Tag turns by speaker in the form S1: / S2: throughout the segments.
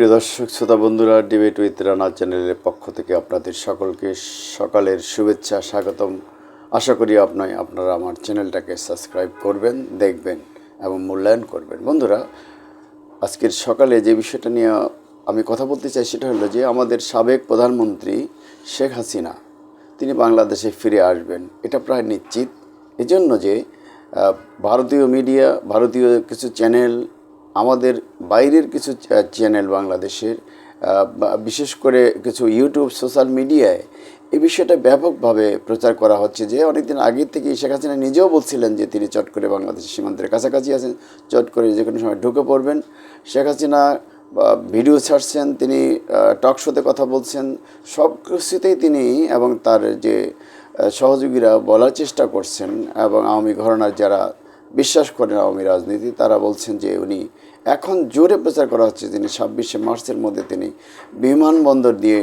S1: প্রিয় দর্শক, শ্রোতা বন্ধুরা ডিবেট উইথ রানা চ্যানেলের পক্ষ থেকে আপনাদের সকলকে সকালের শুভেচ্ছা, স্বাগতম। আশা করি আপনার আপনারা আমার চ্যানেলটাকে সাবস্ক্রাইব করবেন, দেখবেন এবং মূল্যায়ন করবেন। বন্ধুরা, আজকের সকালে যে বিষয়টা নিয়ে আমি কথা বলতে চাই সেটা হলো যে আমাদের সাবেক প্রধানমন্ত্রী শেখ হাসিনা, তিনি বাংলাদেশে ফিরে আসবেন। এটা প্রায় নিশ্চিত। এজন্য যে ভারতীয় মিডিয়া ভারতীয় কিছু চ্যানেল আমাদের বাইরের কিছু চ্যানেল বাংলাদেশের বিশেষ করে কিছু ইউটিউব, সোশ্যাল মিডিয়ায় এই বিষয়টা ব্যাপকভাবে প্রচার করা হচ্ছে যে অনেকদিন আগে থেকে শেখ হাসিনা নিজেও বলছিলেন যে তিনি চট করে বাংলাদেশের সীমান্তের কাছাকাছি আছেন, চট করে যে কোনো সময় ঢুকে পড়বেন। শেখ হাসিনা ভিডিও ছাড়ছেন, তিনি টক শোতে কথা বলছেন, সব কিছুতেই তিনি এবং তার যে সহযোগীরা বলার চেষ্টা করছেন এবং আওয়ামী ঘরানার যারা বিশ্বাস করেন আওয়ামী রাজনীতি, তারা বলছেন যে উনি এখন জোরে প্রচার করা হচ্ছে তিনি ছাব্বিশে মার্চের মধ্যে তিনি বিমানবন্দর দিয়ে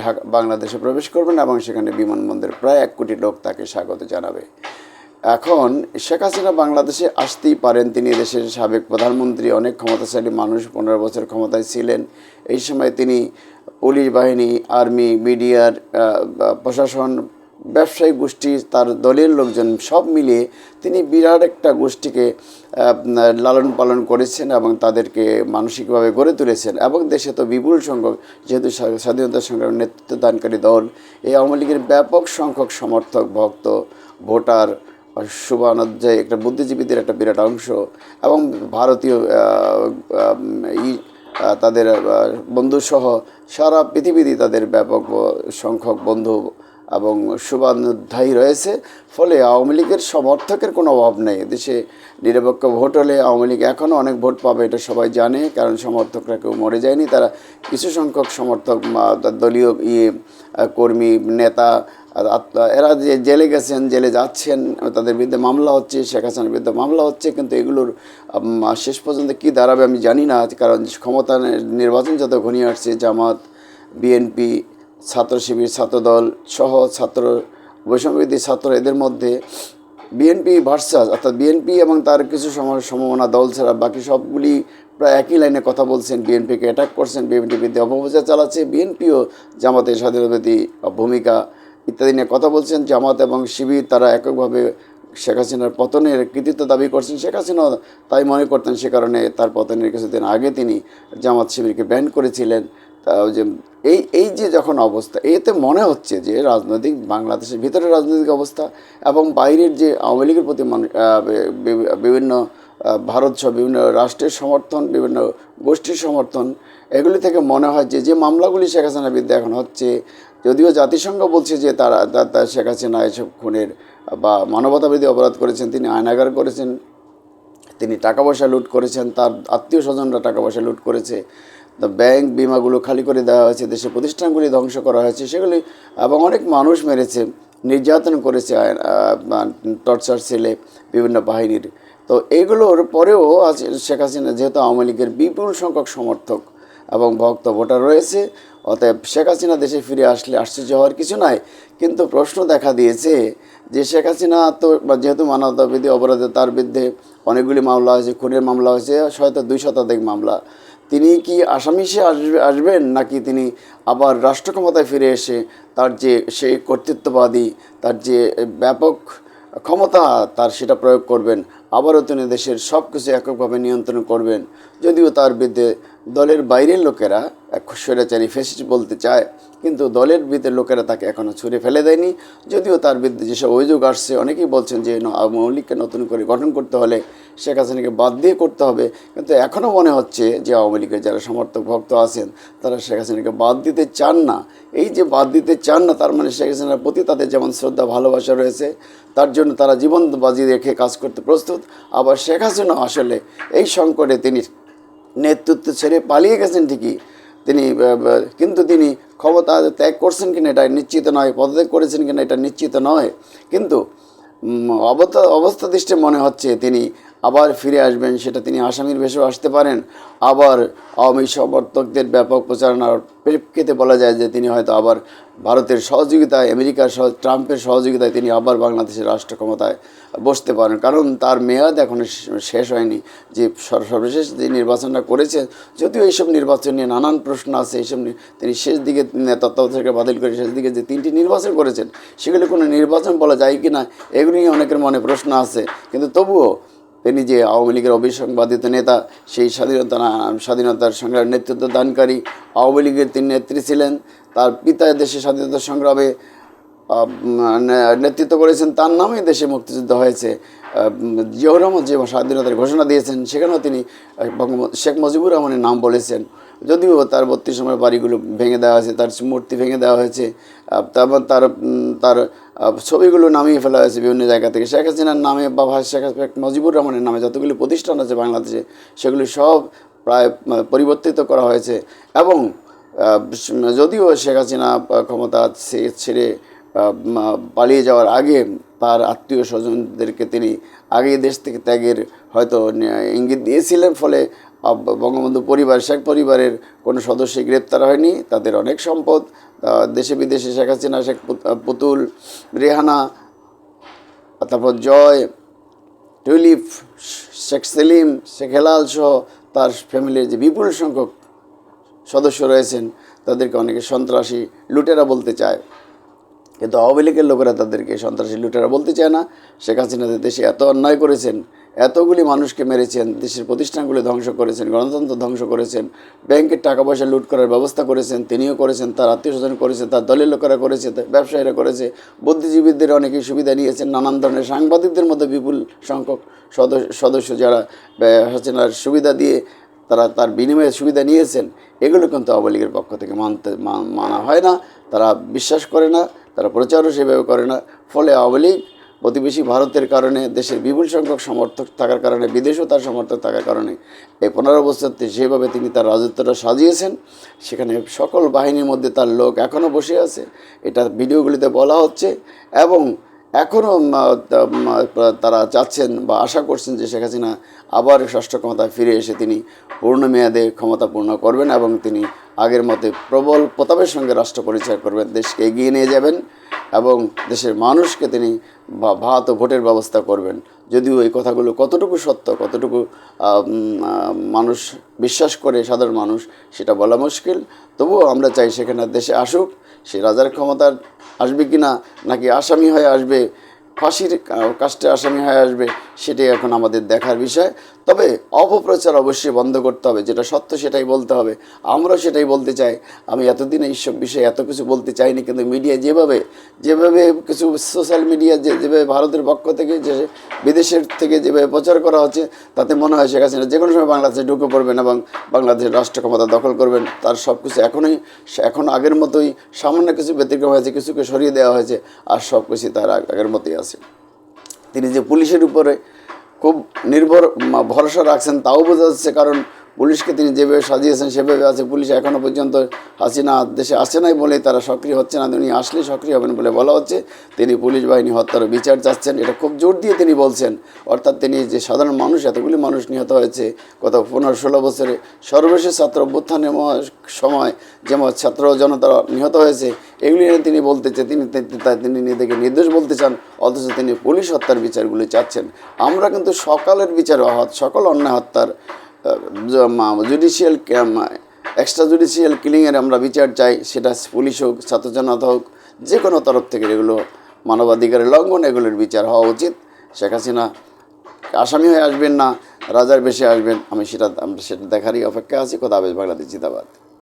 S1: ঢাকা, বাংলাদেশে প্রবেশ করবেন এবং সেখানে বিমানবন্দরে প্রায় এক কোটি লোক তাকে স্বাগত জানাবে। এখন শেখ হাসিনা বাংলাদেশে আসতেই পারেন, তিনি দেশের সাবেক প্রধানমন্ত্রী, অনেক ক্ষমতাশালী মানুষ, পনেরো বছর ক্ষমতায় ছিলেন। এই সময় তিনি পুলিশ বাহিনী, আর্মি, মিডিয়ার প্রশাসন ব্যবসায়ী গোষ্ঠী, তার দলের লোকজন সব মিলিয়ে তিনি বিরাট একটা গোষ্ঠীকে লালন পালন করেছেন এবং তাদেরকে মানসিকভাবে গড়ে তুলেছেন এবং দেশে তো বিপুল সংখ্যক যেহেতু স্বা- স্বাধীনতা সংগ্রামের নেতৃত্ব দানকারী দল, এই আওয়ামী লীগের ব্যাপক সংখ্যক সমর্থক, ভক্ত, ভোটার শুভানুধ্যায় একটা বুদ্ধিজীবীদের একটা বিরাট অংশ এবং ভারতীয় ই তাদের বন্ধুসহ সারা পৃথিবীতে তাদের ব্যাপক সংখ্যক বন্ধু এবং শুভানুধ্যায়ী রয়েছে। ফলে আওয়ামী লীগের সমর্থকের কোনো অভাব নেই। দেশে নিরপেক্ষ ভোট হলে আওয়ামী লীগ এখনও অনেক ভোট পাবে এটা সবাই জানে, কারণ সমর্থকরা কেউ মরে যায়নি। তারা কিছু সংখ্যক সমর্থক দলীয় ইয়ে কর্মী, নেতা এরা যে জেলে গেছেন, জেলে যাচ্ছেন, তাদের বিরুদ্ধে মামলা হচ্ছে, শেখ হাসিনার বিরুদ্ধে মামলা হচ্ছে, কিন্তু এগুলোর শেষ পর্যন্ত কী দাঁড়াবে আমি জানি না, কারণ ক্ষমতা নির্বাচন যত ঘনিয়ে আসছে, জামাত, বিএনপি ছাত্র শিবির ছাত্রদল সহ ছাত্র বৈষম্যবিধি ছাত্র এদের মধ্যে বিএনপি ভার্সাস অর্থাৎ বিএনপি এবং তার কিছু সম- সমমনা দল ছাড়া বাকি সবগুলি প্রায় একই লাইনে কথা বলছেন। বিএনপিকে অ্যাটাক করছেন বিএনপির বিরুদ্ধে অপপ্রচার চালাচ্ছে, বিএনপিও জামাতের স্বাধীনতাবাদী ভূমিকা ইত্যাদি নিয়ে কথা বলছেন। জামাত এবং শিবির তারা এককভাবে শেখ হাসিনার পতনের কৃতিত্ব দাবি করছেন। শেখ হাসিনাও তাই মনে করতেন, সে কারণে তার পতনের কিছুদিন আগে তিনি জামাত শিবিরকে ব্যান করেছিলেন। যে এই এই যে যখন অবস্থা, এতে মনে হচ্ছে যে রাজনৈতিক বাংলাদেশের ভিতরে রাজনৈতিক অবস্থা এবং বাইরের যে আওয়ামী লীগের প্রতি বিভিন্ন ভারত সহ বিভিন্ন রাষ্ট্রের সমর্থন, বিভিন্ন গোষ্ঠীর সমর্থন, এগুলি থেকে মনে হয় যে যে মামলাগুলি শেখ হাসিনার বিরুদ্ধে এখন হচ্ছে, যদিও জাতিসংঘ বলছে যে তারা, তা- তা শেখ হাসিনা এসব খুনের বা মানবতাবিধি অপরাধ করেছেন, তিনি আয়নাগার করেছেন, তিনি টাকা পয়সা লুট করেছেন, তার আত্মীয় স্বজনরা টাকা পয়সা লুট করেছে ব্যাংক বিমাগুলো খালি করে দেওয়া হয়েছে, দেশের প্রতিষ্ঠানগুলি ধ্বংস করা হয়েছে, সেগুলি, এবং অনেক মানুষ মেরেছে, নির্যাতন করেছে টর্চার সেলে বিভিন্ন বাহিনীর। তো এইগুলোর পরেও আজ শেখ হাসিনা যেহেতু আওয়ামী লীগের বিপুল সংখ্যক সমর্থক এবং ভক্ত ভোটার রয়েছে, অতএব শেখ হাসিনা দেশে ফিরে আসলে আশ্চর্য হওয়ার কিছু নাই। কিন্তু প্রশ্ন দেখা দিয়েছে যে শেখ হাসিনা তো যেহেতু মানবতাবিধি অপরাধে তার বিরুদ্ধে অনেকগুলি মামলা হয়েছে, খুনের মামলা হয়েছে, হয়তো দুই শতাধিক মামলা। তিনি কি আসামি সে আসবে আসবেন নাকি তিনি আবার রাষ্ট্র ক্ষমতায় ফিরে এসে তার যে সেই কর্তৃত্ববাদী, তার যে ব্যাপক ক্ষমতা, তার সেটা প্রয়োগ করবেন? আবারও তিনি দেশের সব কিছু এককভাবে নিয়ন্ত্রণ করবেন। যদিও তার বিরুদ্ধে দলের বাইরের লোকেরা এক স্বৈরাচারী ফেসিস বলতে চায়, কিন্তু দলের ভিতরে লোকেরা তাকে এখনও ছুঁড়ে ফেলে দেয়নি। যদিও তার বিরুদ্ধে যেসব অভিযোগ আসছে, অনেকেই বলছেন যে আওয়ামী লীগকে নতুন করে গঠন করতে হলে শেখ হাসিনাকে বাদ দিয়ে করতে হবে। কিন্তু এখনও মনে হচ্ছে যে আওয়ামী লীগের যারা সমর্থক ভক্ত আছেন, তারা শেখ হাসিনাকে বাদ দিতে চান না। এই যে বাদ দিতে চান না, তার মানে শেখ হাসিনার প্রতি তাদের যেমন শ্রদ্ধা, ভালোবাসা রয়েছে, তার জন্য তারা জীবন বাজি রেখে কাজ করতে প্রস্তুত। আবার শেখ হাসিনা আসলে এই সংকটে তিনি নেতৃত্ব ছেড়ে পালিয়ে গেছেন ঠিকই। তিনি কিন্তু তিনি ক্ষমতা ত্যাগ করছেন কিনা এটা নিশ্চিত নয়, পদত্যাগ করেছেন কিনা এটা নিশ্চিত নয়। কিন্তু অবস্থা অবস্থা দৃষ্টে মনে হচ্ছে তিনি আবার ফিরে আসবেন, সেটা তিনি আসামির বেশেও আসতে পারেন। আবার আওয়ামী সমর্থকদের ব্যাপক প্রচারণার প্রেক্ষিতে বলা যায় যে তিনি হয়তো আবার ভারতের সহযোগিতায়, আমেরিকার সহ, ট্রাম্পের সহযোগিতায় তিনি আবার বাংলাদেশের রাষ্ট্র ক্ষমতায় বসতে পারেন। কারণ তার মেয়াদ এখনও শেষ হয়নি। যে সর্বশেষ যে নির্বাচনটা করেছে, যদিও এইসব নির্বাচন নিয়ে নানান প্রশ্ন আছে, এইসব তিনি শেষ দিকে তত্ত্বাবধায়ককে বাতিল করে শেষ দিকে যে তিনটি নির্বাচন করেছেন, সেগুলি কোনো নির্বাচন বলা যায় কি না, এগুলি নিয়ে অনেকের মনে প্রশ্ন আছে। কিন্তু তবুও তিনি যে আওয়ামী লীগের অবিসংবাদিত নেতা, সেই স্বাধীনতা স্বাধীনতার সংগ্রামের নেতৃত্ব দানকারী আওয়ামী লীগের তিনি নেত্রী ছিলেন। তার পিতা দেশের স্বাধীনতা সংগ্রামে নেতৃত্ব করেছেন। তার নামে দেশে মুক্তিযুদ্ধ হয়েছে। জিয়াউর রহমান যে স্বাধীনতার ঘোষণা দিয়েছেন, সেখানেও তিনি শেখ মুজিবুর রহমানের নাম বলেছেন। যদিও তার বত্রিশ সময় বাড়িগুলো ভেঙে দেওয়া হয়েছে, তার মূর্তি ভেঙে দেওয়া হয়েছে তারপর তার তার ছবিগুলো নামিয়ে ফেলা হয়েছে বিভিন্ন জায়গা থেকে। শেখ হাসিনার নামে বা শেখ শেখ মুজিবুর রহমানের নামে যতগুলি প্রতিষ্ঠান আছে বাংলাদেশে সেগুলি সব প্রায় মানে, পরিবর্তিত করা হয়েছে এবং যদিও শেখ হাসিনা ক্ষমতা ছেড়ে পালিয়ে যাওয়ার আগে তার আত্মীয় স্বজনদেরকে তিনি আগে দেশ থেকে ত্যাগের হয়তো ইঙ্গিত দিয়েছিলেন ফলে বঙ্গবন্ধু পরিবার, শেখ পরিবারের কোনো সদস্যই গ্রেপ্তার হয়নি, তাদের অনেক সম্পদ দেশে বিদেশে শেখ হাসিনা, শেখ পুতুল, রেহানা, তারপর জয় টুলিপ শেখ সেলিম, শেখ হেলাল সহ তার ফ্যামিলির যে বিপুল সংখ্যক সদস্য রয়েছেন, তাদেরকে অনেকে সন্ত্রাসী লুটেরা বলতে চায়। কিন্তু আওয়ামী লীগের লোকেরা তাদেরকে সন্ত্রাসী লুটেরা বলতে চায় না। শেখ হাসিনা যে দেশে এত অন্যায় করেছেন, এতগুলি মানুষকে মেরেছেন, দেশের প্রতিষ্ঠানগুলি ধ্বংস করেছেন, গণতন্ত্র ধ্বংস করেছেন, ব্যাংকের টাকা পয়সা লুট করার ব্যবস্থা করেছেন, তিনিও করেছেন, তার আত্মীয় স্বজন করেছে, তার দলের লোকেরা করেছে ব্যবসায়ীরা করেছে, বুদ্ধিজীবীদের অনেকেই সুবিধা নিয়েছেন, নানান ধরনের সাংবাদিকদের মধ্যে বিপুল সংখ্যক সদস্য যারা হাসিনার সুবিধা দিয়ে তারা তার বিনিময়ে সুবিধা নিয়েছেন, এগুলো কিন্তু আওয়ামী লীগের পক্ষ থেকে মানতে মানা হয় না। তারা বিশ্বাস করে না, তারা প্রচারও সেভাবে করে না। ফলে আওয়ামী লীগ প্রতিবেশী ভারতের কারণে, দেশের বিপুল সংখ্যক সমর্থক থাকার কারণে, বিদেশেও তার সমর্থক থাকার কারণে, এই পনেরো বছরতে যেভাবে তিনি তার রাজত্বটা সাজিয়েছেন, সেখানে সকল বাহিনীর মধ্যে তার লোক এখনও বসে আছে। এটা ভিডিওগুলিতে বলা হচ্ছে এবং এখনও তারা চাচ্ছেন বা আশা করছেন যে শেখ হাসিনা আবার ষষ্ঠ ক্ষমতায় ফিরে এসে তিনি পূর্ণ মেয়াদে ক্ষমতা পূর্ণ করবেন এবং তিনি আগের মতে প্রবল প্রতাপের সঙ্গে রাষ্ট্র পরিচয় করবেন, দেশকে এগিয়ে নিয়ে যাবেন এবং দেশের মানুষকে তিনি ভাত ভোটের ব্যবস্থা করবেন। যদিও এই কথাগুলো কতটুকু সত্য, কতটুকু মানুষ বিশ্বাস করে, সাধারণ মানুষ, সেটা বলা মুশকিল। তবুও আমরা চাই সেখানে দেশে আসুক, সে রাজার ক্ষমতার আসবে কি না নাকি আসামি হয়ে আসবে ফাঁসির কা- কাস্টে আসামি হয়ে আসবে, সেটাই এখন আমাদের দেখার বিষয়। তবে অপপ্রচার অবশ্যই বন্ধ করতে হবে, যেটা সত্য সেটাই বলতে হবে। আমরা সেটাই বলতে চাই। আমি এতদিন এইসব বিষয়ে এত কিছু বলতে চাইনি, কিন্তু মিডিয়া যেভাবে যেভাবে কিছু সোশ্যাল মিডিয়া যে, যেভাবে ভারতের পক্ষ থেকে যে, বিদেশের থেকে যেভাবে প্রচার করা হচ্ছে, তাতে মনে হয় শেখ হাসিনা যে কোনো সময় বাংলাদেশে ঢুকে পড়বেন এবং বাংলাদেশের রাষ্ট্র ক্ষমতা দখল করবেন। তার সব কিছু এখনই, এখন আগের মতোই সামান্য কিছু ব্যতিক্রম হয়েছে, কিছুকে সরিয়ে দেওয়া হয়েছে, আর সব কিছু তার আগের মতোই আছে। তিনি যে পুলিশের উপরে খুব নির্ভর ভরসা রাখছেন তাও বোঝা যাচ্ছে কারণ পুলিশকে তিনি যেভাবে সাজিয়েছেন, সেভাবে আছে। পুলিশ এখনও পর্যন্ত হাসিনা দেশে আসে নাই বলে তারা সক্রিয় হচ্ছে না। তিনি আসলে সক্রিয় হবেন বলে বলা হচ্ছে। তিনি পুলিশ বাহিনী হত্যার বিচার চাচ্ছেন। এটা খুব জোর দিয়ে তিনি বলছেন। অর্থাৎ তিনি যে সাধারণ মানুষ, এতগুলি মানুষ নিহত হয়েছে গত পনেরো ষোলো বছরে। সর্বশেষ ছাত্র অভ্যুত্থানের সময় যেমন ছাত্র জনতা নিহত হয়েছে, এগুলি নিয়ে তিনি বলতে চান, তিনি তিনি নিজেকে নির্দোষ বলতে চান, অথচ তিনি পুলিশ হত্যার বিচারগুলি চাচ্ছেন। আমরা কিন্তু সকালের বিচার সকল অন্যায় হত্যার জুডিশিয়াল এক্সট্রা জুডিশিয়াল কিলিংয়ের আমরা বিচার চাই, সেটা পুলিশ হোক, ছাত্র জনতা হোক যে কোনো তরফ থেকে এগুলো মানবাধিকারের লঙ্ঘন, এগুলোর বিচার হওয়া উচিত। শেখ হাসিনা আসামি হয়ে আসবেন না, রাজার বেশি আসবেন, আমি সেটা, আমরা সেটা দেখারই অপেক্ষা আছি কোথাও বাংলাদেশ জিন্দাবাদ।